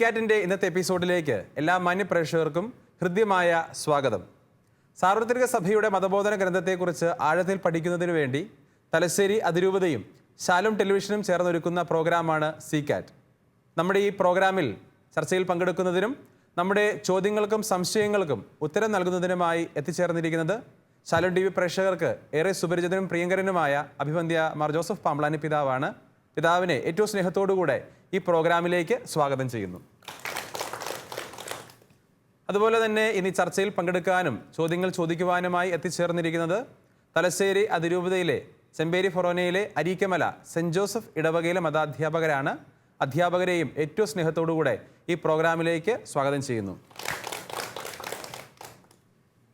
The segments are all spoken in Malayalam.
സി കാറ്റിന്റെ ഇന്നത്തെ എപ്പിസോഡിലേക്ക് എല്ലാ മാന്യപ്രേക്ഷകർക്കും ഹൃദ്യമായ സ്വാഗതം. സാർവത്രിക സഭയുടെ മതബോധന ഗ്രന്ഥത്തെക്കുറിച്ച് ആഴത്തിൽ പഠിക്കുന്നതിനു വേണ്ടി തലശ്ശേരി അതിരൂപതയും ശാലും ടെലിവിഷനും ചേർന്നൊരുക്കുന്ന പ്രോഗ്രാമാണ് സി കാറ്റ് നമ്മുടെ ഈ പ്രോഗ്രാമിൽ ചർച്ചയിൽ പങ്കെടുക്കുന്നതിനും നമ്മുടെ ചോദ്യങ്ങൾക്കും സംശയങ്ങൾക്കും ഉത്തരം നൽകുന്നതിനുമായി എത്തിച്ചേർന്നിരിക്കുന്നത് ശാലും ടി വി പ്രേക്ഷകർക്ക് ഏറെ സുപരിചിതനും പ്രിയങ്കരനുമായ അഭിബന്ധ്യ മാർ ജോസഫ് പാംബ്ലാനി പിതാവാണ്. പിതാവിനെ ഏറ്റവും സ്നേഹത്തോടുകൂടെ ഈ പ്രോഗ്രാമിലേക്ക് സ്വാഗതം ചെയ്യുന്നു. അതുപോലെ തന്നെ ഇനി ചർച്ചയിൽ പങ്കെടുക്കാനും ചോദ്യങ്ങൾ ചോദിക്കുവാനുമായി എത്തിച്ചേർന്നിരിക്കുന്നത് തലശ്ശേരി അതിരൂപതയിലെ ചെമ്പേരി ഫൊറോനയിലെ അരീക്കമല സെന്റ് ജോസഫ് ഇടവകയിലെ മതാധ്യാപകരാണ് അധ്യാപകരെയും ഏറ്റവും സ്നേഹത്തോടുകൂടെ ഈ പ്രോഗ്രാമിലേക്ക് സ്വാഗതം ചെയ്യുന്നു.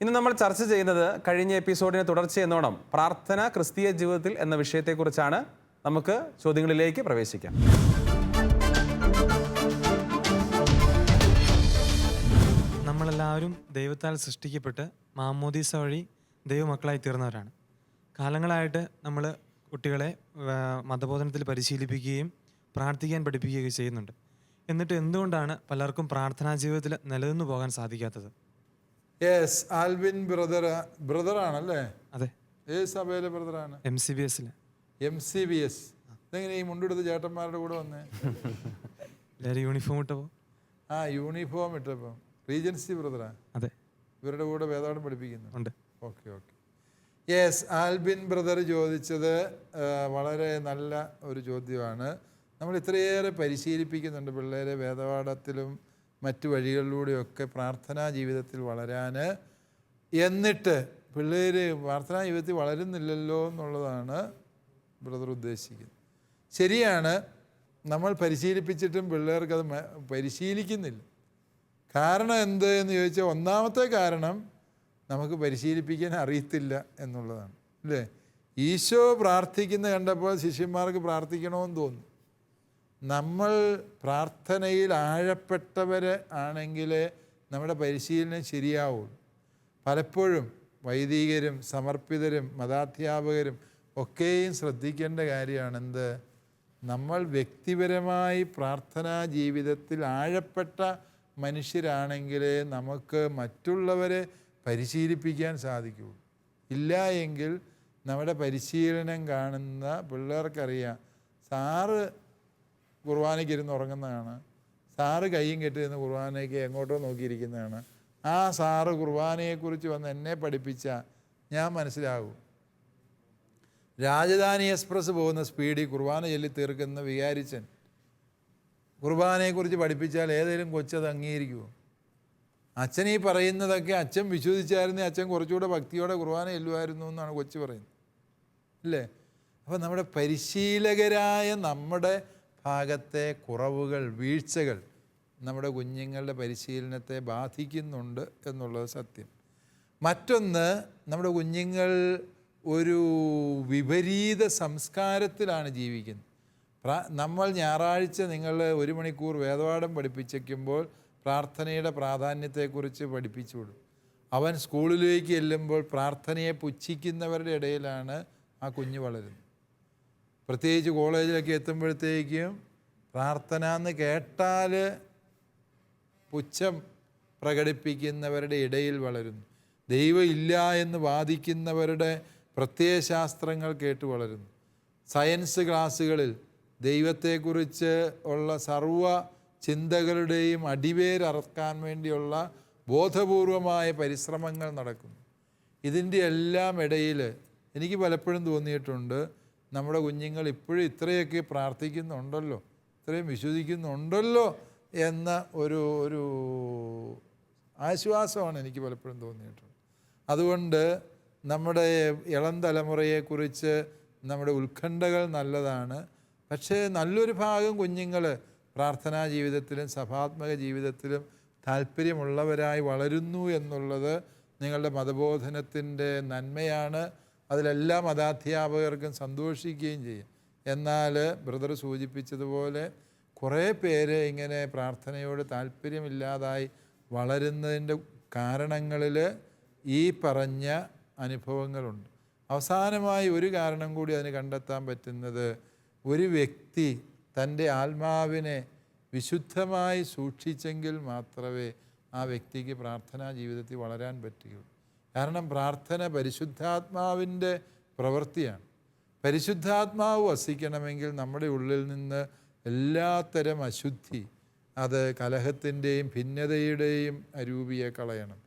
ഇന്ന് നമ്മൾ ചർച്ച ചെയ്യുന്നത് കഴിഞ്ഞ എപ്പിസോഡിന് തുടർച്ചയെന്നോണം പ്രാർത്ഥന ക്രിസ്തീയ ജീവിതത്തിൽ എന്ന വിഷയത്തെക്കുറിച്ചാണ്. നമുക്ക് ചോദ്യങ്ങളിലേക്ക് പ്രവേശിക്കാം. നമ്മളെല്ലാവരും ദൈവത്താൽ സൃഷ്ടിക്കപ്പെട്ട് മാമോദീസ വഴി ദൈവമക്കളായി തീർന്നവരാണ്. കാലങ്ങളായിട്ട് നമ്മൾ കുട്ടികളെ മതബോധനത്തിൽ പരിശീലിപ്പിക്കുകയും പ്രാർത്ഥിക്കാൻ പഠിപ്പിക്കുകയും ചെയ്യുന്നുണ്ട്. എന്നിട്ട് എന്തുകൊണ്ടാണ് പലർക്കും പ്രാർത്ഥനാ ജീവിതത്തിൽ നിലനിന്ന് പോകാൻ സാധിക്കാത്തത്? യെസ് ആൽവിൻ ബ്രദർ ബ്രദറാണല്ലേ അതെ. ഏത് സഭയിലെ ബ്രദറാണ് എം സി ബി എസിൽ എം സി ബി എസ് ഇതെങ്ങനെ ഈ മുണ്ടെടുത്ത് ചേട്ടന്മാരുടെ കൂടെ വന്നേ? എല്ലാവരും യൂണിഫോം ഇട്ടപ്പോ? ആ യൂണിഫോം ഇട്ടപ്പോ. റീജൻസി ബ്രദറാ അതെ. ഇവരുടെ കൂടെ വേദാടം പഠിപ്പിക്കുന്നു. ഉണ്ട്. Okay okay yes Albin brother ചോദിച്ചത് വളരെ നല്ല ഒരു ചോദ്യമാണ്. നമ്മൾ ഇത്രയേറെ പരിശീലിപ്പിക്കുന്നുണ്ട് പിള്ളേരെ വേദപാഠത്തിലും മറ്റു വഴികളിലൂടെയൊക്കെ പ്രാർത്ഥനാ ജീവിതത്തിൽ വളരാൻ എന്നിട്ട് പിള്ളേർ പ്രാർത്ഥനാ ജീവിതത്തിൽ വളരുന്നില്ലല്ലോ എന്നുള്ളതാണ് ബ്രദർ ഉദ്ദേശിക്കുന്നത് ശരിയാണ് നമ്മൾ പരിശീലിപ്പിച്ചിട്ടും പിള്ളേർക്ക് അത് പരിശീലിക്കുന്നില്ല. കാരണം എന്ത് എന്ന് ചോദിച്ചാൽ ഒന്നാമത്തെ കാരണം നമുക്ക് പരിശീലിപ്പിക്കാൻ അറിയത്തില്ല എന്നുള്ളതാണ്. അല്ലേ? ഈശോ പ്രാർത്ഥിക്കുന്ന കണ്ടപ്പോൾ ശിഷ്യന്മാർക്ക് പ്രാർത്ഥിക്കണമെന്ന് തോന്നി നമ്മൾ പ്രാർത്ഥനയിൽ ആഴപ്പെട്ടവർ ആണെങ്കിൽ നമ്മുടെ പരിശീലനം ശരിയാവുള്ളൂ. പലപ്പോഴും വൈദികരും സമർപ്പിതരും മതാധ്യാപകരും ഒക്കെയും ശ്രദ്ധിക്കേണ്ട കാര്യമാണ് എന്ത് നമ്മൾ വ്യക്തിപരമായി പ്രാർത്ഥനാ ജീവിതത്തിൽ ആഴപ്പെട്ട മനുഷ്യരാണെങ്കിൽ നമുക്ക് മറ്റുള്ളവരെ പരിശീലിപ്പിക്കാൻ സാധിക്കുള്ളൂ ഇല്ല എങ്കിൽ നമ്മുടെ പരിശീലനം കാണുന്ന പിള്ളേർക്കറിയാം. സാറ് കുർബാനയ്ക്ക് ഇരുന്ന് ഉറങ്ങുന്നതാണ്. സാറ് കൈയും കെട്ടിരുന്ന് കുർബാനയ്ക്ക് എങ്ങോട്ടോ നോക്കിയിരിക്കുന്നതാണ്. ആ സാറ് കുർബാനയെക്കുറിച്ച് വന്ന് എന്നെ പഠിപ്പിച്ച ഞാൻ മനസ്സിലാകൂ. രാജധാനി എക്സ്പ്രസ് പോകുന്ന സ്പീഡിൽ കുർബാന ചൊല്ലി തീർക്കുന്ന വികാരിച്ചൻ. കുർബാനയെക്കുറിച്ച് പഠിപ്പിച്ചാൽ ഏതെങ്കിലും കൊച്ചത് അംഗീകരിക്കുമോ അച്ഛൻ ഈ പറയുന്നതൊക്കെ അച്ഛൻ വിശ്വസിച്ചായിരുന്നേ അച്ഛൻ കുറച്ചുകൂടെ ഭക്തിയോടെ കുർബാന ചെല്ലുമായിരുന്നു എന്നാണ് കൊച്ചു പറയുന്നത്. അല്ലേ? അപ്പം നമ്മുടെ പരിശീലകരായ നമ്മുടെ ഭാഗത്തെ കുറവുകൾ വീഴ്ചകൾ നമ്മുടെ കുഞ്ഞുങ്ങളുടെ പരിശീലനത്തെ ബാധിക്കുന്നുണ്ട് എന്നുള്ളത് സത്യം. മറ്റൊന്ന് നമ്മുടെ കുഞ്ഞുങ്ങൾ ഒരു വിപരീത സംസ്കാരത്തിലാണ് ജീവിക്കുന്നത്. നമ്മൾ ഞായറാഴ്ച നിങ്ങൾ ഒരു മണിക്കൂർ വേദപാഠം പഠിപ്പിച്ചേക്കുമ്പോൾ പ്രാർത്ഥനയുടെ പ്രാധാന്യത്തെക്കുറിച്ച് പഠിപ്പിച്ചു വിടും. അവൻ സ്കൂളിലേക്ക് ചെല്ലുമ്പോൾ പ്രാർത്ഥനയെ പുച്ഛിക്കുന്നവരുടെ ഇടയിലാണ് ആ കുഞ്ഞ് വളരുന്നത്. പ്രത്യേകിച്ച് കോളേജിലൊക്കെ എത്തുമ്പോഴത്തേക്കും പ്രാർത്ഥന എന്ന് കേട്ടാൽ പുച്ഛം പ്രകടിപ്പിക്കുന്നവരുടെ ഇടയിൽ വളരുന്നു. ദൈവം ഇല്ല എന്ന് വാദിക്കുന്നവരുടെ പ്രത്യയശാസ്ത്രങ്ങൾ കേട്ട് വളരുന്നു സയൻസ് ക്ലാസ്സുകളിൽ ദൈവത്തെക്കുറിച്ച് ഉള്ള സർവ ചിന്തകളുടെയും അടിവേരറക്കാൻ വേണ്ടിയുള്ള ബോധപൂർവമായ പരിശ്രമങ്ങൾ നടക്കുന്നു. ഇതിന്റെ എല്ലാം ഇടയിൽ എനിക്ക് പലപ്പോഴും തോന്നിയിട്ടുണ്ട് നമ്മുടെ കുഞ്ഞുങ്ങൾ ഇപ്പോഴും ഇത്രയൊക്കെ പ്രാർത്ഥിക്കുന്നുണ്ടല്ലോ ഇത്രയും വിശ്വസിക്കുന്നുണ്ടല്ലോ എന്ന ഒരു ഒരു ആശ്വാസമാണ് എനിക്ക് പലപ്പോഴും തോന്നിയിട്ടുള്ളത് അതുകൊണ്ട് നമ്മുടെ ഇളം തലമുറയെക്കുറിച്ച് നമ്മുടെ ഉത്കണ്ഠകൾ നല്ലതാണ്. പക്ഷേ നല്ലൊരു ഭാഗം കുഞ്ഞുങ്ങൾ പ്രാർത്ഥനാ ജീവിതത്തിലും സഭാത്മക ജീവിതത്തിലും താല്പര്യമുള്ളവരായി വളരുന്നു എന്നുള്ളത് നിങ്ങളുടെ മതബോധനത്തിന്റെ നന്മയാണ്. അതിലെല്ലാ മതാധ്യാപകർക്കും സന്തോഷിക്കുകയും ചെയ്യും. എന്നാൽ ബ്രദർ സൂചിപ്പിച്ചതുപോലെ കുറേ പേര് ഇങ്ങനെ പ്രാർത്ഥനയോട് താല്പര്യമില്ലാതായി വളരുന്നതിന്റെ കാരണങ്ങളിൽ ഈ പറഞ്ഞ അനുഭവങ്ങളുണ്ട്. അവസാനമായി ഒരു കാരണം കൂടി അതിന് കണ്ടെത്താൻ പറ്റുന്നത് ഒരു വ്യക്തി തന്റെ ആത്മാവിനെ വിശുദ്ധമായി സൂക്ഷിച്ചെങ്കിൽ മാത്രമേ ആ വ്യക്തിക്ക് പ്രാർത്ഥനാ ജീവിതത്തിൽ വളരാൻ പറ്റുകയുള്ളൂ. കാരണം പ്രാർത്ഥന പരിശുദ്ധാത്മാവിന്റെ പ്രവൃത്തിയാണ്. പരിശുദ്ധാത്മാവ് വസിക്കണമെങ്കിൽ നമ്മുടെ ഉള്ളിൽ നിന്ന് എല്ലാത്തരം അശുദ്ധി അത് കലഹത്തിന്റെയും ഭിന്നതയുടെയും അരൂപിയെ കളയണം.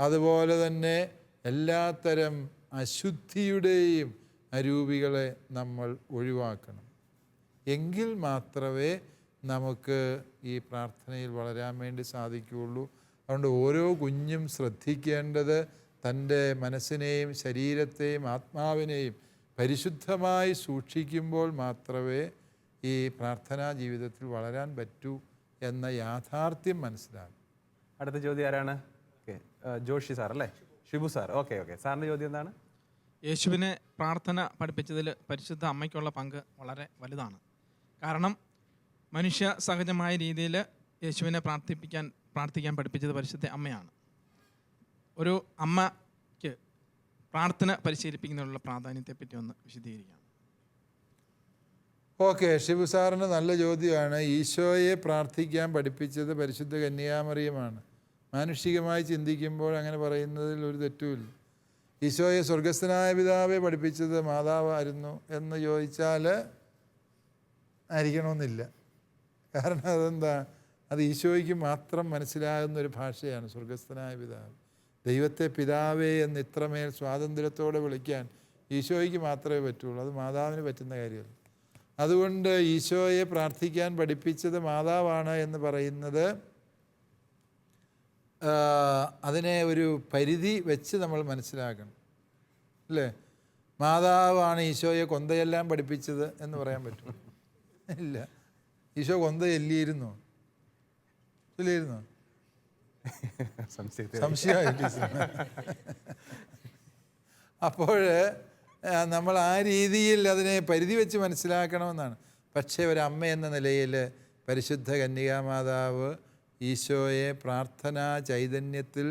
അതുപോലെ തന്നെ എല്ലാത്തരം അശുദ്ധിയുടെയും അരൂപികളെ നമ്മൾ ഒഴിവാക്കണം. എങ്കിൽ മാത്രമേ നമുക്ക് ഈ പ്രാർത്ഥനയിൽ വളരാൻ വേണ്ടി സാധിക്കുകയുള്ളൂ. അതുകൊണ്ട് ഓരോ കുഞ്ഞും ശ്രദ്ധിക്കേണ്ടത് തന്റെ മനസ്സിനെയും ശരീരത്തെയും ആത്മാവിനെയും പരിശുദ്ധമായി സൂക്ഷിക്കുമ്പോൾ മാത്രമേ ഈ പ്രാർത്ഥനാ ജീവിതത്തിൽ വളരാൻ പറ്റൂ എന്ന യാഥാർത്ഥ്യം മനസ്സിലാകും. അടുത്ത ചോദ്യം ആരാണ്? ജോഷി സാർ അല്ലേ ഷിബു സാർ ഓക്കെ ഓക്കെ. സാറിന്റെ ചോദ്യം എന്താണ്? യേശുവിനെ പ്രാർത്ഥന പഠിപ്പിച്ചതിൽ പരിശുദ്ധ അമ്മയ്ക്കുള്ള പങ്ക് വളരെ വലുതാണ്. കാരണം മനുഷ്യ സഹജമായ രീതിയിൽ യേശുവിനെ പ്രാർത്ഥിപ്പിക്കാൻ പ്രാർത്ഥിക്കാൻ പഠിപ്പിച്ചത് പരിശുദ്ധ അമ്മയാണ്. ഒരു അമ്മയ്ക്ക് പ്രാർത്ഥന പരിശീലിപ്പിക്കുന്നതിനുള്ള പ്രാധാന്യത്തെപ്പറ്റി ഒന്ന് വിശദീകരിക്കാം. ഓക്കെ ഷിബു സാറിന് നല്ല ചോദ്യമാണ്. ഈശോയെ പ്രാർത്ഥിക്കാൻ പഠിപ്പിച്ചത് പരിശുദ്ധ കന്യാമറിയമാണ്. മാനുഷികമായി ചിന്തിക്കുമ്പോൾ അങ്ങനെ പറയുന്നതിൽ ഒരു തെറ്റുമില്ല. ഈശോയെ സ്വർഗസ്ഥനായ പിതാവെ പഠിപ്പിച്ചത് മാതാവായിരുന്നു എന്ന് ചോദിച്ചാൽ ആയിരിക്കണമെന്നില്ല. കാരണം അതെന്താ? അത് ഈശോയ്ക്ക് മാത്രം മനസ്സിലാകുന്ന ഒരു ഭാഷയാണ് സ്വർഗസ്ഥനായ പിതാവ്. ദൈവത്തെ പിതാവേ എന്ന് ഇത്രമേൽ സ്വാതന്ത്ര്യത്തോടെ വിളിക്കാൻ ഈശോയ്ക്ക് മാത്രമേ പറ്റുള്ളൂ. അത് മാതാവിന് പറ്റുന്ന കാര്യമല്ല. അതുകൊണ്ട് ഈശോയെ പ്രാർത്ഥിക്കാൻ പഠിപ്പിച്ചത് മാതാവാണ് എന്ന് പറയുന്നത് അതിനെ ഒരു പരിധി വെച്ച് നമ്മൾ മനസ്സിലാക്കണം. അല്ലേ? മാതാവാണ് ഈശോയെ കൊന്തയെല്ലാം പഠിപ്പിച്ചത് എന്ന് പറയാൻ പറ്റും ഇല്ല. ഈശോ കൊന്ത എല്ലിയിരുന്നോ ഇല്ലായിരുന്നോ സംശയമായിട്ട് അപ്പോൾ നമ്മൾ ആ രീതിയിൽ അതിനെ പരിധി വെച്ച് മനസ്സിലാക്കണമെന്നാണ്. പക്ഷേ ഒരമ്മ എന്ന നിലയിൽ പരിശുദ്ധ കന്യകാമാതാവ് ഈശോയെ പ്രാർത്ഥനാ ചൈതന്യത്തിൽ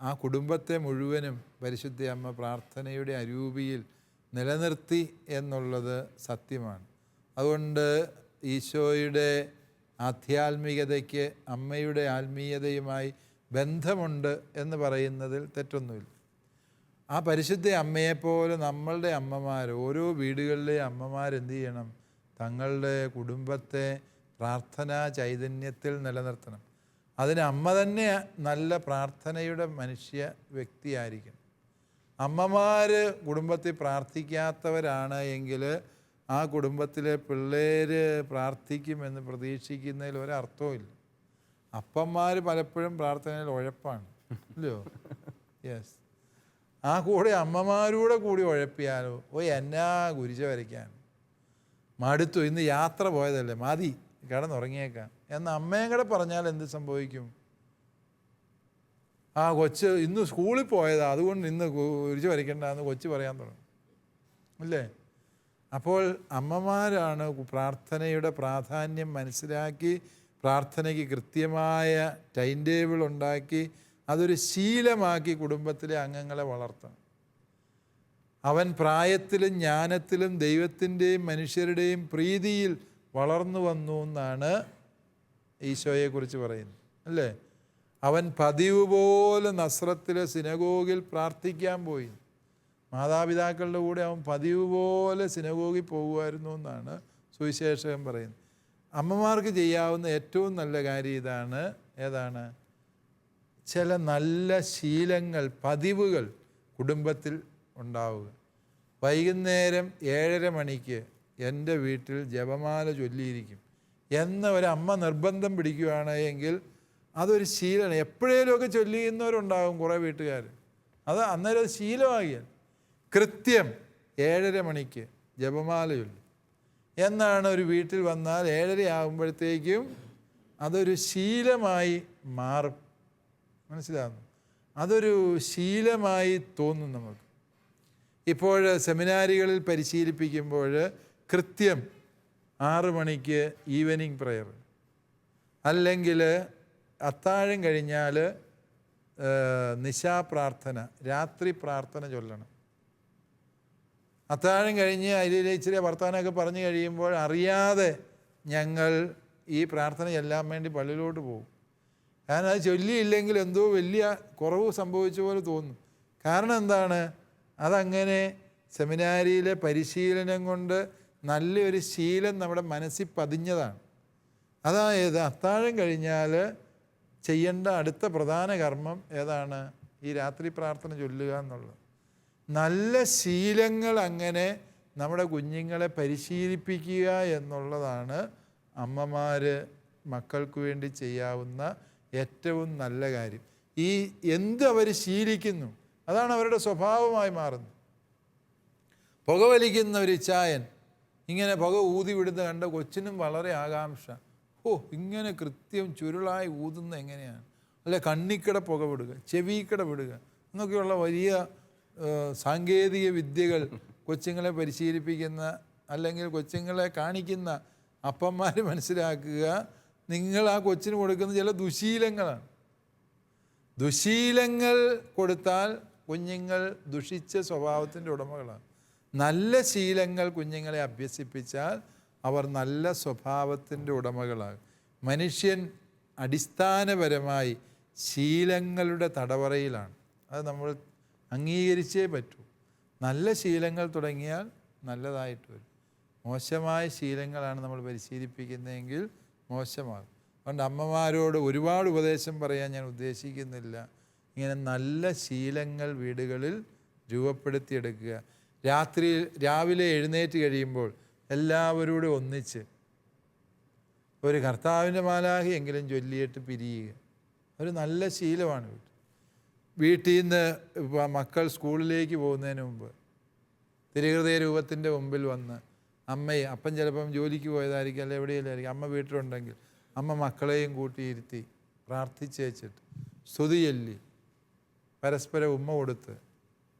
ആ കുടുംബത്തെ മുഴുവനും പരിശുദ്ധ അമ്മ പ്രാർത്ഥനയുടെ അരൂപിയിൽ നിലനിർത്തി എന്നുള്ളത് സത്യമാണ്. അതുകൊണ്ട് ഈശോയുടെ ആധ്യാത്മികതയ്ക്ക് അമ്മയുടെ ആത്മീയതയുമായി ബന്ധമുണ്ട് എന്ന് പറയുന്നതിൽ തെറ്റൊന്നുമില്ല. ആ പരിശുദ്ധ അമ്മയെപ്പോലെ നമ്മളുടെ അമ്മമാർ ഓരോ വീടുകളിലെ അമ്മമാരെന്ത് ചെയ്യണം? തങ്ങളുടെ കുടുംബത്തെ പ്രാർത്ഥനാ ചൈതന്യത്തിൽ നിലനിർത്തണം. അതിന് അമ്മ തന്നെ നല്ല പ്രാർത്ഥനയുടെ മനുഷ്യ വ്യക്തിയായിരിക്കണം അമ്മമാർ കുടുംബത്തിൽ പ്രാർത്ഥിക്കാത്തവരാണ് എങ്കിൽ ആ കുടുംബത്തിലെ പിള്ളേർ പ്രാർത്ഥിക്കുമെന്ന് പ്രതീക്ഷിക്കുന്നതിൽ ഒരർത്ഥവുമില്ല അപ്പന്മാർ പലപ്പോഴും പ്രാർത്ഥനയിൽ ഉഴപ്പാണ്. ഇല്ലയോ? യെസ് ആ കൂടെ അമ്മമാരൂടെ കൂടി ഉഴപ്പിയാലോ? ഓ എന്നാ കുരിശ വരയ്ക്കാൻ. മടുത്തു. ഇന്ന് യാത്ര പോയതല്ലേ? മതി. കിടന്നുറങ്ങിയേക്കാം. എന്ന് അമ്മയും കൂടെ പറഞ്ഞാൽ എന്ത് സംഭവിക്കും? ആ കൊച്ച് ഇന്ന് സ്കൂളിൽ പോയതാ. അതുകൊണ്ട് ഇന്ന് കുരിച്ച് വരയ്ക്കേണ്ടെന്ന് കൊച്ച് പറയാൻ തുടങ്ങും. അല്ലേ അപ്പോൾ അമ്മമാരാണ് പ്രാർത്ഥനയുടെ പ്രാധാന്യം മനസ്സിലാക്കി പ്രാർത്ഥനയ്ക്ക് കൃത്യമായ ടൈം ടേബിൾ ഉണ്ടാക്കി അതൊരു ശീലമാക്കി കുടുംബത്തിലെ അംഗങ്ങളെ വളർത്തണം. അവൻ പ്രായത്തിലും ജ്ഞാനത്തിലും ദൈവത്തിന്റെയും മനുഷ്യരുടെയും പ്രീതിയിൽ വളർന്നു വന്നു എന്നാണ് ഈശോയെക്കുറിച്ച് പറയുന്നത് അല്ലേ? അവൻ പതിവ് പോലെ നസ്രത്തിലെ സിനഗോഗിൽ പ്രാർത്ഥിക്കാൻ പോയി. മാതാപിതാക്കളുടെ കൂടെ അവൻ പതിവ് പോലെ സിനഗോഗിൽ പോകുമായിരുന്നു എന്നാണ് സുവിശേഷകൻ പറയുന്നത്. അമ്മമാർക്ക് ചെയ്യാവുന്ന ഏറ്റവും നല്ല കാര്യം ഇതാണ് ഏതാണ്? ചില നല്ല ശീലങ്ങൾ പതിവുകൾ കുടുംബത്തിൽ ഉണ്ടാവുക. വൈകുന്നേരം ഏഴര മണിക്ക് എന്റെ വീട്ടിൽ ജപമാല ചൊല്ലിയിരിക്കും. എന്ന് അമ്മ നിർബന്ധം പിടിക്കുകയാണ് എങ്കിൽ അതൊരു ശീലമാണ്. എപ്പോഴേലുമൊക്കെ ചൊല്ലിയുന്നവരുണ്ടാകും കുറേ വീട്ടുകാർ. അത് അന്നേരം അത് ശീലമാകിയാൽ. കൃത്യം ഏഴര മണിക്ക് ജപമാല ചൊല്ലും. എന്നാണ് ഒരു വീട്ടിൽ വന്നാൽ ഏഴര ആകുമ്പോഴത്തേക്കും അതൊരു ശീലമായി മാറും. മനസ്സിലാകുന്നു അതൊരു ശീലമായി തോന്നും നമുക്ക്. ഇപ്പോൾ സെമിനാരികളിൽ പരിശീലിപ്പിക്കുമ്പോൾ കൃത്യം ആറ് മണിക്ക് ഈവനിങ് പ്രെയർ അല്ലെങ്കിൽ അത്താഴം കഴിഞ്ഞാൽ നിശാപ്രാർത്ഥന രാത്രി പ്രാർത്ഥന ചൊല്ലണം. അത്താഴം കഴിഞ്ഞ് അതിൽ ഇച്ചിരി വർത്തമാനമൊക്കെ പറഞ്ഞു കഴിയുമ്പോൾ അറിയാതെ ഞങ്ങൾ ഈ പ്രാർത്ഥന ചെല്ലാൻ വേണ്ടി പള്ളിയിലോട്ട് പോകും. കാരണം അത് ചൊല്ലിയില്ലെങ്കിൽ എന്തോ വലിയ കുറവ് സംഭവിച്ച പോലെ തോന്നും. കാരണം എന്താണ്? അതങ്ങനെ സെമിനാരിയിലെ പരിശീലനം കൊണ്ട് നല്ലൊരു ശീലം നമ്മുടെ മനസ്സിൽ പതിഞ്ഞതാണ്. അതായത് അത്താഴം കഴിഞ്ഞാൽ ചെയ്യേണ്ട അടുത്ത പ്രധാന കർമ്മം ഏതാണ്? ഈ രാത്രി പ്രാർത്ഥന ചൊല്ലുക എന്നുള്ളത്. നല്ല ശീലങ്ങൾ അങ്ങനെ നമ്മുടെ കുഞ്ഞുങ്ങളെ പരിശീലിപ്പിക്കുക എന്നുള്ളതാണ് അമ്മമാർ മക്കൾക്ക് വേണ്ടി ചെയ്യാവുന്ന ഏറ്റവും നല്ല കാര്യം. ഈ എന്ത് അവർ ശീലിക്കുന്നു? അതാണ് അവരുടെ സ്വഭാവമായി മാറുന്നത്. പുകവലിക്കുന്ന ഒരു ചായൻ ഇങ്ങനെ പുക ഊതി വിടുന്ന കണ്ട കൊച്ചിനും വളരെ ആകാംക്ഷ. ഓ ഇങ്ങനെ കൃത്യം ചുരുളായി ഊതുന്ന എങ്ങനെയാണ്? അല്ലെ കണ്ണിക്കട പുക വിടുക ചെവിക്കട വിടുക എന്നൊക്കെയുള്ള വലിയ സാങ്കേതിക വിദ്യകൾ കൊച്ചുങ്ങളെ പരിശീലിപ്പിക്കുന്ന അല്ലെങ്കിൽ കൊച്ചുങ്ങളെ കാണിക്കുന്ന അപ്പന്മാർ മനസ്സിലാക്കുക നിങ്ങൾ ആ കൊച്ചിന് കൊടുക്കുന്ന ചില ദുശീലങ്ങളാണ്. ദുശീലങ്ങൾ കൊടുത്താൽ കുഞ്ഞുങ്ങൾ ദുഷിച്ച സ്വഭാവത്തിന്റെ ഉടമകളാണ്. നല്ല ശീലങ്ങൾ കുഞ്ഞുങ്ങളെ അഭ്യസിപ്പിച്ചാൽ അവർ നല്ല സ്വഭാവത്തിന്റെ ഉടമകളാകും. മനുഷ്യൻ അടിസ്ഥാനപരമായി ശീലങ്ങളുടെ തടവറയിലാണ്. അത് നമ്മൾ അംഗീകരിച്ചേ പറ്റൂ. നല്ല ശീലങ്ങൾ തുടങ്ങിയാൽ നല്ലതായിട്ട് വരും. മോശമായ ശീലങ്ങളാണ് നമ്മൾ പരിശീലിപ്പിക്കുന്നതെങ്കിൽ മോശമാകും. അതുകൊണ്ട് അമ്മമാരോട് ഒരുപാട് ഉപദേശം പറയാൻ ഞാൻ ഉദ്ദേശിക്കുന്നില്ല. ഇങ്ങനെ നല്ല ശീലങ്ങൾ വീടുകളിൽ രൂപപ്പെടുത്തിയെടുക്കുക. രാത്രി രാവിലെ എഴുന്നേറ്റ് കഴിയുമ്പോൾ എല്ലാവരോടും ഒന്നിച്ച് ഒരു കർത്താവിന്റെ മാലാഹി എങ്കിലും ചൊല്ലിയിട്ട് പിരിയുക. ഒരു നല്ല ശീലമാണ് വീട്ടിൽ. വീട്ടിൽ നിന്ന് മക്കൾ സ്കൂളിലേക്ക് പോകുന്നതിന് മുമ്പ് തിരുഹൃദയ രൂപത്തിന്റെ മുമ്പിൽ വന്ന് അമ്മയെ അപ്പൻ ചിലപ്പം ജോലിക്ക് പോയതായിരിക്കും അല്ലെ എവിടെയല്ലായിരിക്കും അമ്മ വീട്ടിലുണ്ടെങ്കിൽ അമ്മ മക്കളെയും കൂട്ടിയിരുത്തി പ്രാർത്ഥിച്ച് വെച്ചിട്ട് സ്തുതി ചൊല്ലി പരസ്പരം ഉമ്മ കൊടുത്ത്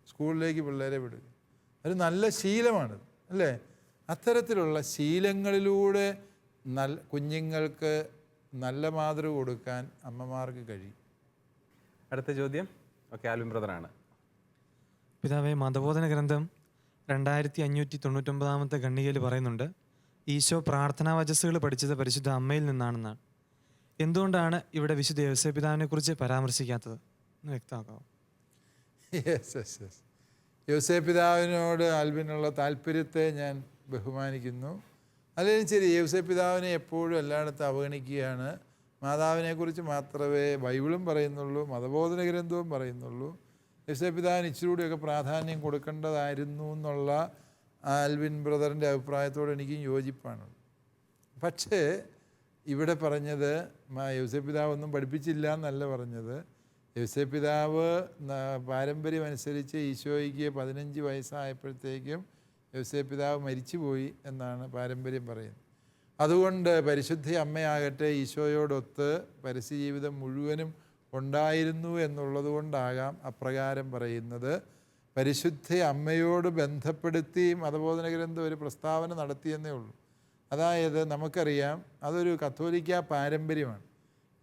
സ്കൂളിലേക്ക് പിള്ളേരെ വിടുക. ഒരു നല്ല ശീലമാണ് അല്ലേ? അത്തരത്തിലുള്ള ശീലങ്ങളിലൂടെ നല്ല കുഞ്ഞുങ്ങൾക്ക് നല്ല മാതൃക കൊടുക്കാൻ അമ്മമാർക്ക് കഴിയും. അടുത്ത ചോദ്യം. ഓക്കെ ആൽവിൻ ബ്രദറാണ്. പിതാവേ മതബോധന ഗ്രന്ഥം രണ്ടായിരത്തി അഞ്ഞൂറ്റി തൊണ്ണൂറ്റൊമ്പതാമത്തെ ഖണ്ഡികയിൽ പറയുന്നുണ്ട് ഈശോ പ്രാർത്ഥനാ വചസ്സുകൾ പഠിച്ചത് പരിശുദ്ധ അമ്മയിൽ നിന്നാണെന്നാണ്. എന്തുകൊണ്ടാണ് ഇവിടെ വിശുദ്ധ യോസേ പിതാവിനെ കുറിച്ച് പരാമർശിക്കാത്തത്? എന്ന് വ്യക്തമാക്കാമോ യെസ് യെസ് യെസ് യോസേ പിതാവിനോട് ആൽബിനുള്ള താല്പര്യത്തെ ഞാൻ ബഹുമാനിക്കുന്നു. അല്ലെങ്കിൽ ശരി യോസേ പിതാവിനെ എപ്പോഴും എല്ലായിടത്തും അവഗണിക്കുകയാണ്. മാതാവിനെക്കുറിച്ച് മാത്രമേ ബൈബിളും പറയുന്നുള്ളൂ മതബോധന ഗ്രന്ഥവും പറയുന്നുള്ളൂ. യോസേ പിതാവിന് ഇച്ചിരി കൂടിയൊക്കെ പ്രാധാന്യം കൊടുക്കേണ്ടതായിരുന്നു എന്നുള്ള ആൽവിൻ ബ്രദറിന്റെ അഭിപ്രായത്തോട് എനിക്കും യോജിപ്പാണ് പക്ഷേ ഇവിടെ പറഞ്ഞത് മ- പിതാവൊന്നും പഠിപ്പിച്ചില്ല എന്നല്ല പറഞ്ഞത്. യോസേപ്പ് പിതാവ് അനുസരിച്ച് ഈശോയ്ക്ക് പതിനഞ്ച് വയസ്സായപ്പോഴത്തേക്കും യേശു പിതാവ് മരിച്ചുപോയി എന്നാണ് പാരമ്പര്യം പറയുന്നത്. അതുകൊണ്ട് പരിശുദ്ധ അമ്മയാകട്ടെ ഈശോയോടൊത്ത് പരസ്യജീവിതം മുഴുവനും ഉണ്ടായിരുന്നു എന്നുള്ളത് കൊണ്ടാകാം അപ്രകാരം പറയുന്നത്. പരിശുദ്ധ അമ്മയോട് ബന്ധപ്പെടുത്തി മതബോധന ഗ്രന്ഥം ഒരു പ്രസ്താവന നടത്തിയെന്നേ ഉള്ളൂ. അതായത് നമുക്കറിയാം അതൊരു കത്തോലിക്ക പാരമ്പര്യമാണ്.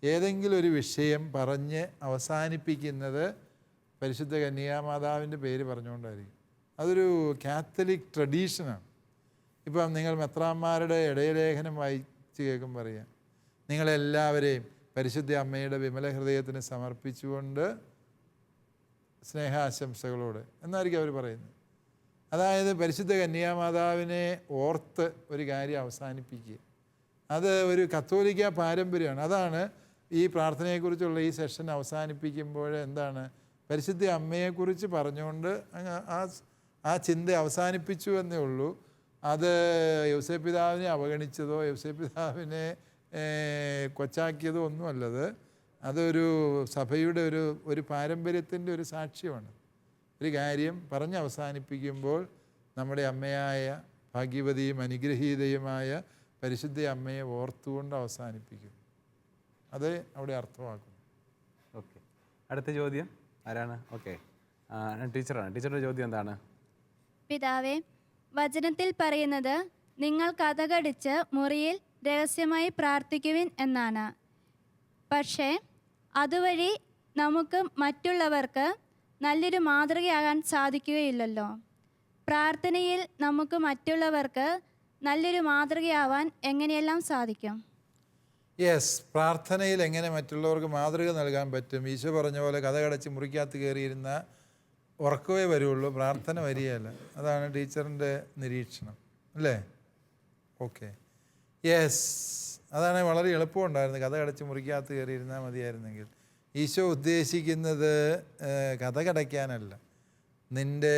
ഏതെങ്കിലും ഒരു വിഷയം പറഞ്ഞ് അവസാനിപ്പിക്കുന്നത് പരിശുദ്ധ കന്യാമാതാവിന്റെ പേര് പറഞ്ഞുകൊണ്ടായിരിക്കും. അതൊരു കാത്തലിക് ട്രഡീഷനാണ്. ഇപ്പം നിങ്ങൾ മെത്രാന്മാരുടെ ഇടയലേഖനം വായിച്ച് കേൾക്കുമ്പോൾ അറിയാം. നിങ്ങളെല്ലാവരെയും പരിശുദ്ധ അമ്മയുടെ വിമല ഹൃദയത്തിന് സമർപ്പിച്ചുകൊണ്ട് സ്നേഹാശംസകളോട് എന്നായിരിക്കും അവർ പറയുന്നത്. അതായത് പരിശുദ്ധ കന്യാമാതാവിനെ ഓർത്ത് ഒരു കാര്യം അവസാനിപ്പിക്കുക. അത് ഒരു കത്തോലിക്ക പാരമ്പര്യമാണ്. അതാണ് ഈ പ്രാർത്ഥനയെക്കുറിച്ചുള്ള ഈ സെഷൻ അവസാനിപ്പിക്കുമ്പോൾ എന്താണ്? പരിശുദ്ധ അമ്മയെക്കുറിച്ച് പറഞ്ഞുകൊണ്ട് ആ ആ ചിന്ത അവസാനിപ്പിച്ചു എന്നേ ഉള്ളൂ. അത് യൗസേ പിതാവിനെ അവഗണിച്ചതോ യൗസേ പിതാവിനെ ഏഹ്, കൊച്ചാക്കിയതോ ഒന്നുമല്ലത്. അതൊരു സഭയുടെ ഒരു ഒരു പാരമ്പര്യത്തിന്റെ ഒരു സാക്ഷ്യമാണ്. ഒരു കാര്യം പറഞ്ഞ് അവസാനിപ്പിക്കുമ്പോൾ നമ്മുടെ അമ്മയായ ഭാഗ്യവതിയും അനുഗ്രഹീതയുമായ പരിശുദ്ധ അമ്മയെ ഓർത്തുകൊണ്ട് അവസാനിപ്പിക്കും. അത് അവിടെ അർത്ഥമാക്കുന്നു ഓക്കെ. അടുത്ത ചോദ്യം ആരാണ്? ഓക്കെ. ടീച്ചറാണ്. ടീച്ചറുടെ ചോദ്യം എന്താണ്? പിതാവേ വചനത്തിൽ പറയുന്നത് നിങ്ങൾ കഥകടിച്ച് മുറിയിൽ രഹസ്യമായി പ്രാർത്ഥിക്കുവിൻ എന്നാണ്. പക്ഷേ അതുവഴി നമുക്ക് മറ്റുള്ളവർക്ക് നല്ലൊരു മാതൃകയാകാൻ സാധിക്കുകയില്ലല്ലോ. പ്രാർത്ഥനയിൽ നമുക്ക് മറ്റുള്ളവർക്ക് നല്ലൊരു മാതൃകയാവാൻ എങ്ങനെയെല്ലാം സാധിക്കും? യെസ് പ്രാർത്ഥനയിൽ എങ്ങനെ മറ്റുള്ളവർക്ക് മാതൃക നൽകാൻ പറ്റും? ഈശോ പറഞ്ഞ പോലെ കഥ കടച്ച് മുറിക്കകത്ത് കയറിയിരുന്ന ഉറക്കവേ വരുള്ളൂ പ്രാർത്ഥന വരികയല്ല. അതാണ് ടീച്ചറിന്റെ നിരീക്ഷണം. അല്ലേ? ഓക്കെ യെസ് അതാണ് വളരെ എളുപ്പമുണ്ടായിരുന്നു കഥ കടച്ച് മുറിക്കകത്ത് കയറിയിരുന്നാൽ മതിയായിരുന്നെങ്കിൽ. ഈശോ ഉദ്ദേശിക്കുന്നത് കഥ കടയ്ക്കാനല്ല. നിന്റെ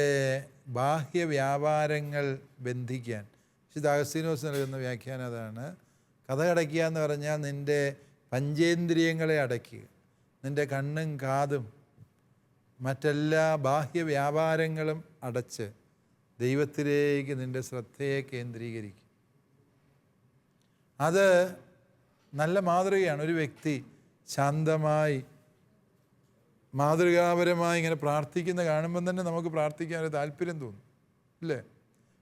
ബാഹ്യ വ്യാപാരങ്ങൾ ബന്ധിക്കാൻ. വിശുദ്ധ അഗസ്തീനോസ് നൽകുന്ന വ്യാഖ്യാനം അതാണ്. കഥ അടയ്ക്കുക എന്ന് പറഞ്ഞാൽ നിന്റെ പഞ്ചേന്ദ്രിയങ്ങളെ അടയ്ക്കുക. നിന്റെ കണ്ണും കാതും മറ്റെല്ലാ ബാഹ്യ വ്യാപാരങ്ങളും അടച്ച് ദൈവത്തിലേക്ക് നിന്റെ ശ്രദ്ധയെ കേന്ദ്രീകരിക്കും അത് നല്ല മാതൃകയാണ്. ഒരു വ്യക്തി ശാന്തമായി മാതൃകാപരമായി ഇങ്ങനെ പ്രാർത്ഥിക്കുന്ന കാണുമ്പം തന്നെ നമുക്ക് പ്രാർത്ഥിക്കാൻ ഒരു താല്പര്യം തോന്നും അല്ലേ?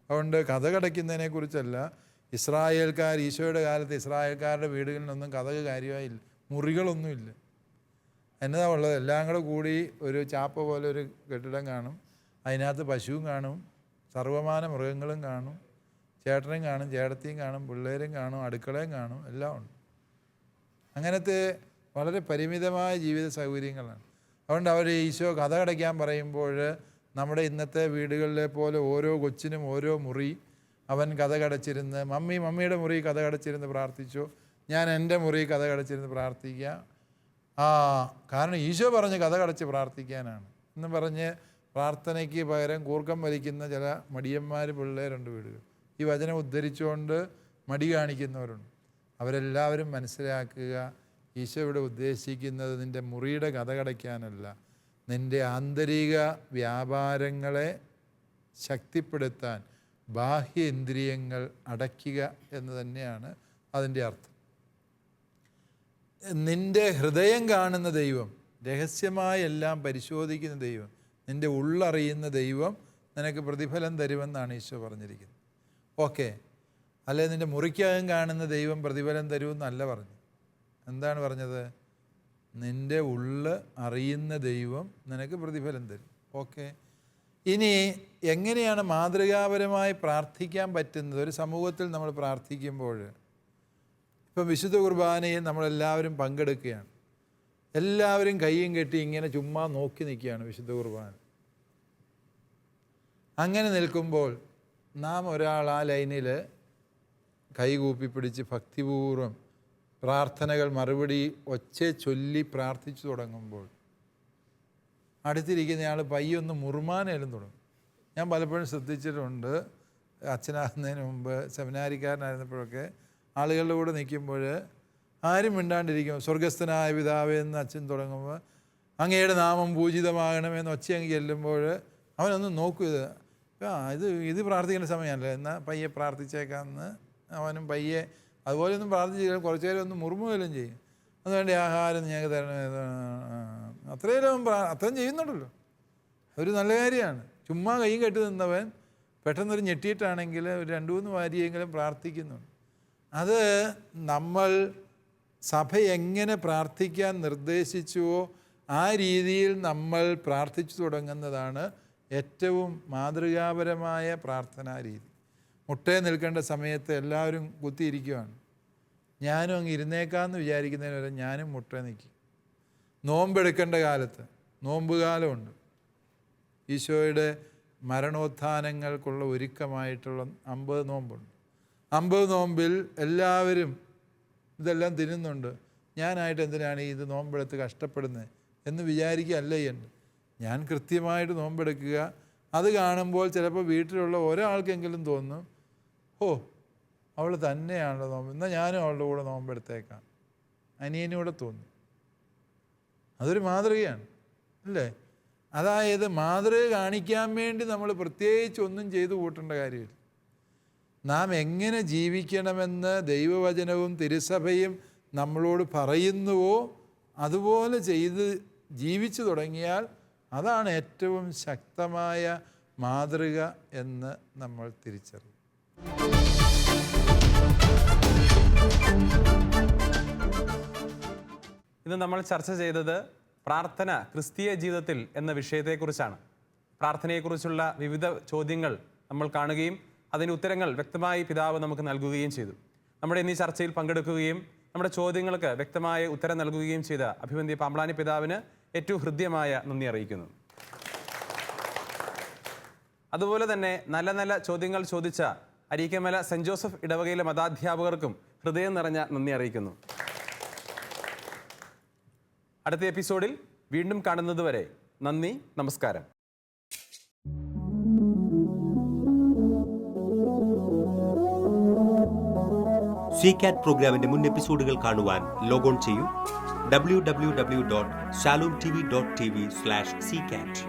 അതുകൊണ്ട് കഥ കടയ്ക്കുന്നതിനെ കുറിച്ചല്ല ഇസ്രായേൽക്കാർ ഈശോയുടെ കാലത്ത് ഇസ്രായേൽക്കാരുടെ വീടുകളിൽ വീടുകളിലൊന്നും കഥക് കാര്യമായില്ല. മുറികളൊന്നുമില്ല. എന്നതാ ഉള്ളത്? എല്ലാം കൂടെ കൂടി ഒരു ചാപ്പ പോലെ ഒരു കെട്ടിടം കാണും. അതിനകത്ത് പശുവും കാണും. സർവമാന മൃഗങ്ങളും കാണും. ചേട്ടനും കാണും ചേട്ടത്തിയും കാണും പിള്ളേരും കാണും അടുക്കളയും കാണും എല്ലാം ഉണ്ട്. അങ്ങനത്തെ വളരെ പരിമിതമായ ജീവിത സൗകര്യങ്ങളാണ്. അതുകൊണ്ട് അവർ ഈശോ കഥ കടയ്ക്കാൻ പറയുമ്പോൾ നമ്മുടെ ഇന്നത്തെ വീടുകളിലെ പോലെ ഓരോ കൊച്ചിനും ഓരോ മുറി അവൻ കഥ കടച്ചിരുന്ന് മമ്മി മമ്മിയുടെ മുറി കഥ കടച്ചിരുന്ന് പ്രാർത്ഥിച്ചു. ഞാൻ എന്റെ മുറി കഥ കടച്ചിരുന്ന് പ്രാർത്ഥിക്കുക. ആ കാരണം ഈശോ പറഞ്ഞ് കഥ കടച്ച് പ്രാർത്ഥിക്കാനാണ്. എന്ന് പറഞ്ഞ് പ്രാർത്ഥനയ്ക്ക് പകരം കൂർക്കം വലിക്കുന്ന ചില മടിയന്മാർ പിള്ളേരുണ്ട് വീടുകൾ ഈ വചനം ഉദ്ധരിച്ചുകൊണ്ട് മടി കാണിക്കുന്നവരുണ്ട്. അവരെല്ലാവരും മനസ്സിലാക്കുക ഈശോ ഇവിടെ ഉദ്ദേശിക്കുന്നത് നിന്റെ മുറിയുടെ കഥ കടയ്ക്കാനല്ല. നിന്റെ ആന്തരിക വ്യാപാരങ്ങളെ ശക്തിപ്പെടുത്താൻ ബാഹ്യ ഇന്ദ്രിയങ്ങൾ അടയ്ക്കുക എന്ന് തന്നെയാണ് അതിന്റെ അർത്ഥം. നിന്റെ ഹൃദയം കാണുന്ന ദൈവം രഹസ്യമായി എല്ലാം പരിശോധിക്കുന്ന ദൈവം നിന്റെ ഉള്ളറിയുന്ന ദൈവം നിനക്ക് പ്രതിഫലം തരുമെന്നാണ് ഈശോ പറഞ്ഞിരിക്കുന്നത്. ഓക്കെ. അല്ലെ നിന്റെ മുറിക്കകം കാണുന്ന ദൈവം പ്രതിഫലം തരുമെന്നല്ല പറഞ്ഞു എന്താണ് പറഞ്ഞത്? നിന്റെ ഉള്ള് അറിയുന്ന ദൈവം നിനക്ക് പ്രതിഫലം തരും. ഓക്കെ. ഇനി എങ്ങനെയാണ് മാതൃകാപരമായി പ്രാർത്ഥിക്കാൻ പറ്റുന്നത്? ഒരു സമൂഹത്തിൽ നമ്മൾ പ്രാർത്ഥിക്കുമ്പോൾ ഇപ്പം വിശുദ്ധ കുർബാനയിൽ നമ്മളെല്ലാവരും പങ്കെടുക്കുകയാണ്. എല്ലാവരും കൈയും കെട്ടി ഇങ്ങനെ ചുമ്മാ നോക്കി നിൽക്കുകയാണ് വിശുദ്ധ കുർബാന. അങ്ങനെ നിൽക്കുമ്പോൾ നാം ഒരാൾ ആ ലൈനിൽ കൈകൂപ്പി പിടിച്ച് ഭക്തിപൂർവം പ്രാർത്ഥനകൾ മറുപടി ഒച്ച ചൊല്ലി പ്രാർത്ഥിച്ചു തുടങ്ങുമ്പോൾ അടുത്തിരിക്കുന്നയാൾ പയ്യൊന്ന് മുറുമാനേലും തുടങ്ങും ഞാൻ പലപ്പോഴും ശ്രദ്ധിച്ചിട്ടുണ്ട്. അച്ഛനാകുന്നതിന് മുമ്പ് സെമിനാരിക്കാരനായിരുന്നപ്പോഴൊക്കെ ആളുകളുടെ കൂടെ നിൽക്കുമ്പോൾ ആരും മിണ്ടാണ്ടിരിക്കും. സ്വർഗസ്ഥനായ പിതാവേ എന്ന് അച്ഛൻ തുടങ്ങുമ്പോൾ അങ്ങയുടെ നാമം പൂജിതമാകണമെന്ന് ഒച്ച അങ്ങ് ചെല്ലുമ്പോൾ അവനൊന്ന് നോക്കൂ ഇത്. ഇത് ഇത് പ്രാർത്ഥിക്കേണ്ട സമയമല്ല? എന്നാൽ പയ്യെ പ്രാർത്ഥിച്ചേക്കാമെന്ന് അവനും പയ്യെ അതുപോലെ ഒന്നും പ്രാർത്ഥിച്ചില്ല. കുറച്ചു നേരം ഒന്ന് മുറുമുകയും ചെയ്യും. അതുവേണ്ടി ആഹാരം ഞങ്ങൾക്ക് തരണം. അത്രയും അത്രയും ചെയ്യുന്നുണ്ടല്ലോ. ഒരു നല്ല കാര്യമാണ്. ചുമ്മാ കൈ കെട്ടി നിന്നവൻ പെട്ടെന്നൊരു ഞെട്ടിയിട്ടാണെങ്കിൽ ഒരു രണ്ട് മൂന്ന് വാരിയെങ്കിലും പ്രാർത്ഥിക്കുന്നുണ്ട്. അത് നമ്മൾ സഭ എങ്ങനെ പ്രാർത്ഥിക്കാൻ നിർദ്ദേശിച്ചുവോ ആ രീതിയിൽ നമ്മൾ പ്രാർത്ഥിച്ചു തുടങ്ങുന്നതാണ് ഏറ്റവും മാതൃകാപരമായ പ്രാർത്ഥനാ രീതി. മുട്ടേ നിൽക്കേണ്ട സമയത്ത് എല്ലാവരും കുത്തിയിരിക്കുവാണ്. ഞാനും അങ്ങ് ഇരുന്നേക്കാമെന്ന് വിചാരിക്കുന്നതിന് വരെ ഞാനും മുട്ടേ നിൽക്കും. നോമ്പെടുക്കേണ്ട കാലത്ത് നോമ്പ് കാലമുണ്ട് ഈശോയുടെ മരണോത്ഥാനങ്ങൾക്കുള്ള ഒരുക്കമായിട്ടുള്ള അമ്പത് നോമ്പുണ്ട്. അമ്പത് നോമ്പിൽ എല്ലാവരും ഇതെല്ലാം തിന്നുന്നുണ്ട്. ഞാനായിട്ട് എന്തിനാണ് ഇത് നോമ്പെടുത്ത് കഷ്ടപ്പെടുന്നത് എന്ന് വിചാരിക്കുകയല്ല ചെയ്യേണ്ടത് ഞാൻ കൃത്യമായിട്ട് നോമ്പെടുക്കുക. അത് കാണുമ്പോൾ ചിലപ്പോൾ വീട്ടിലുള്ള ഒരാൾക്കെങ്കിലും തോന്നും ഓ അവൾ തന്നെയാണല്ലോ നോമ്പ്. എന്നാൽ ഞാനും അവളുടെ കൂടെ നോമ്പെടുത്തേക്കാം. അനിയനും കൂടെ തോന്നും. അതൊരു മാതൃകയാണ് അല്ലേ? അതായത് മാതൃക കാണിക്കാൻ വേണ്ടി നമ്മൾ പ്രത്യേകിച്ച് ഒന്നും ചെയ്തു കൂട്ടേണ്ട കാര്യമില്ല. നാം എങ്ങനെ ജീവിക്കണമെന്ന് ദൈവവചനവും തിരുസഭയും നമ്മളോട് പറയുന്നുവോ അതുപോലെ ചെയ്ത് ജീവിച്ചു തുടങ്ങിയാൽ അതാണ് ഏറ്റവും ശക്തമായ മാതൃക എന്ന് നമ്മൾ തിരിച്ചറിയും. ഇന്ന് നമ്മൾ ചർച്ച ചെയ്തത് പ്രാർത്ഥന ക്രിസ്തീയ ജീവിതത്തിൽ എന്ന വിഷയത്തെക്കുറിച്ചാണ്. പ്രാർത്ഥനയെക്കുറിച്ചുള്ള വിവിധ ചോദ്യങ്ങൾ നമ്മൾ കാണുകയും അതിന് ഉത്തരങ്ങൾ വ്യക്തമായി പിതാവ് നമുക്ക് നൽകുകയും ചെയ്തു. നമ്മുടെ ഇന്നീ ചർച്ചയിൽ പങ്കെടുക്കുകയും നമ്മുടെ ചോദ്യങ്ങൾക്ക് വ്യക്തമായ ഉത്തരം നൽകുകയും ചെയ്ത അഭിമന്തി പാമ്പളാനി പിതാവിന് ഏറ്റവും ഹൃദ്യമായ നന്ദി അറിയിക്കുന്നു. അതുപോലെ തന്നെ നല്ല നല്ല ചോദ്യങ്ങൾ ചോദിച്ച അരീക്കമല സെന്റ് ജോസഫ് ഇടവകയിലെ മതാധ്യാപകർക്കും ഹൃദയം നിറഞ്ഞ നന്ദി അറിയിക്കുന്നു. അടുത്ത എപ്പിസോഡിൽ വീണ്ടും കാണുന്നതുവരെ നന്ദി നമസ്കാരം. സി കാറ്റ് പ്രോഗ്രാമിന്റെ മുൻ എപ്പിസോഡുകൾ കാണുവാൻ ലോഗോൺ ചെയ്യൂ. W W W dot Shalom T V dot T V slash C cat